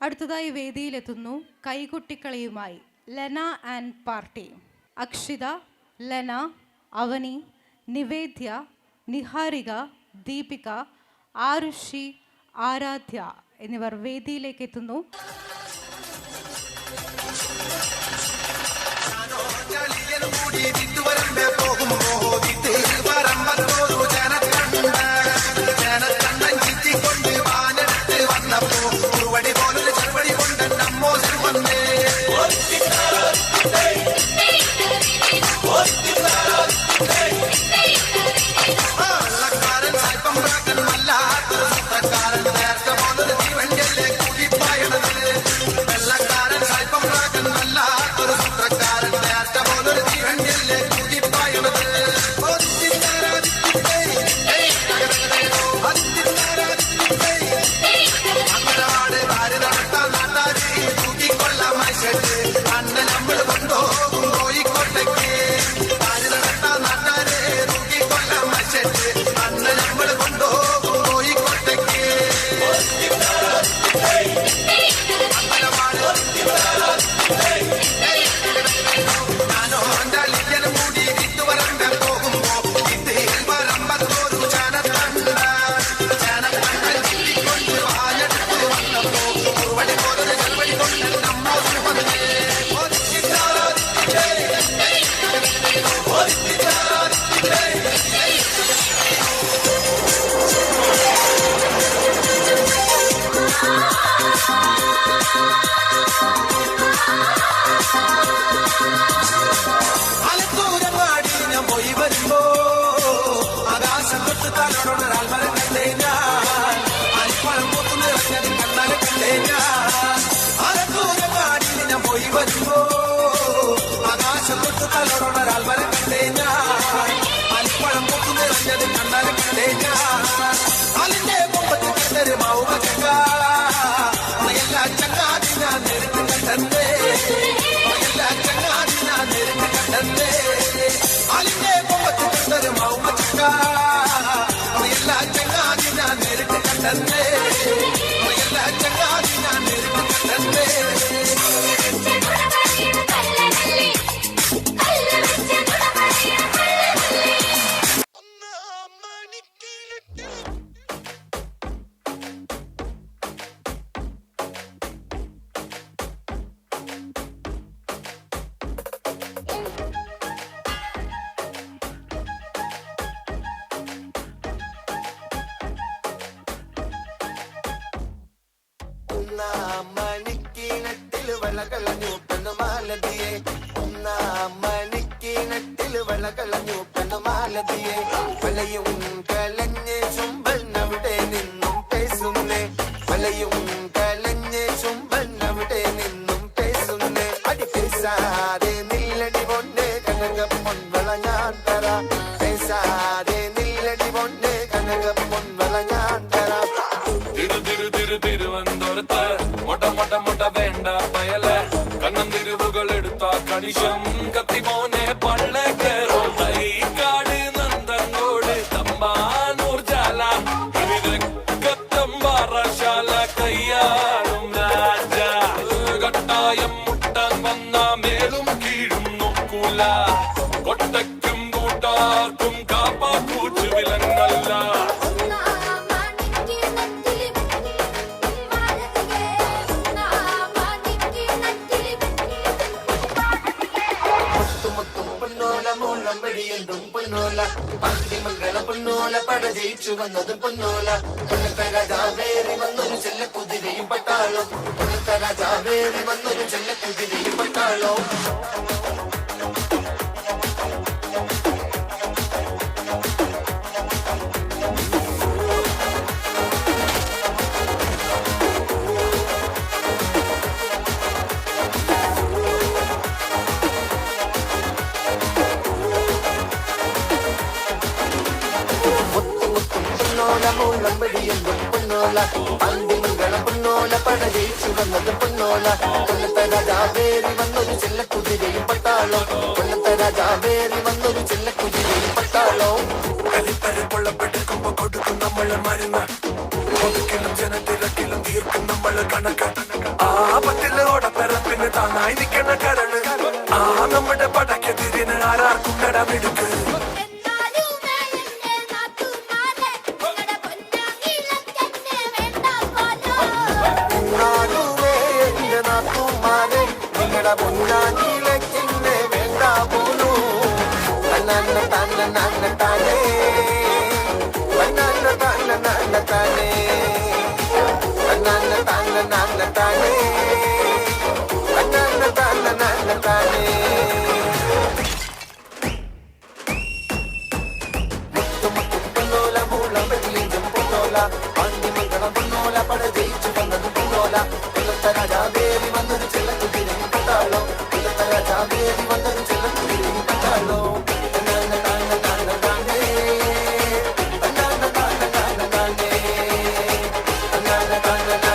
അടുത്തതായി വേദിയിലെത്തുന്നു കൈകുട്ടിക്കളിയുമായി ലെന ആൻഡ് പാർട്ടി. അക്ഷിത ലെന അവനി നിവേദ്യ നിഹാരിക ദീപിക ആരുഷി ആരാധ്യ എന്നിവർ വേദിയിലേക്ക് എത്തുന്നു ആലത്തൂരങ്ങാടി I know that I and ഒന്നാം മണിക്കിണറ്റിൽ പെണ്ണുമാലതിയെ ഒന്നാം മണിക്കിണറ്റിൽ പെണ്ണുമാലതിയെ വലയും കലഞ്ഞ് ചുംബന്നവിടെ നിന്നും പേസുന്നേ. വലയും കലഞ്ഞ് ചുംബന്നവിടെ നിന്നും പേസുന്നേ. അടി പേസാതെ നില്ലടി പൊന്നെ കനക പൊൻവള ഞാൻ തരാം. പേസാതെ കട്ടായം മുട്ടാൻ വന്ന മേലും കീഴും നോക്കൂല. പൊന്നോല. പന്തിമംഗള പൊന്നോല. പട ജയിച്ചു വന്നതും പൊന്നോല. പുന്നത്ത രാജാവേറി വന്നൊരു ചെല്ല കുതിരയും പട്ടാളം. പുന്നത്ത രാജാവേറി വന്നൊരു ചെല്ല കുതിരയും പട്ടാളം. പൊന്നോല മൂളം വെടിയുണ്ടും പൊന്നോല. പന്തിമുകളം പൊന്നോല പട ജയിച്ചു വന്നത് പൊന്നോല. കൊല്ലത്തെ രാജാവേറി വന്നൊരു ചെല്ലക്കുതിരയും പട്ടാളോ. കൊല്ലത്തെ രാജാവേറി വന്നൊരു ചെല്ലക്കുതിരയും പട്ടാളോ. കലിത്തര കൊള്ളപ്പെട്ടെടുക്കുമ്പോ കൊടുക്കും നമ്മൾ മരുന്ന് ഒതുക്കിലും ജനത്തിരക്കിലും തീർക്കും നമ്മൾ കണക്ക്. ആപത്തിലോടെ പിറപ്പിന് താങ്ങായി നിൽക്കണ കരണ് ആ നമ്മുടെ പടക്കെതിരിന് ആരാർക്കും കടമെടുക്ക്. ఉన్నా నీలెక్కిన్నే వెండా పూలు నన్న తన్న నన్న తానే. నన్న తన్న నన్న తానే. Bye.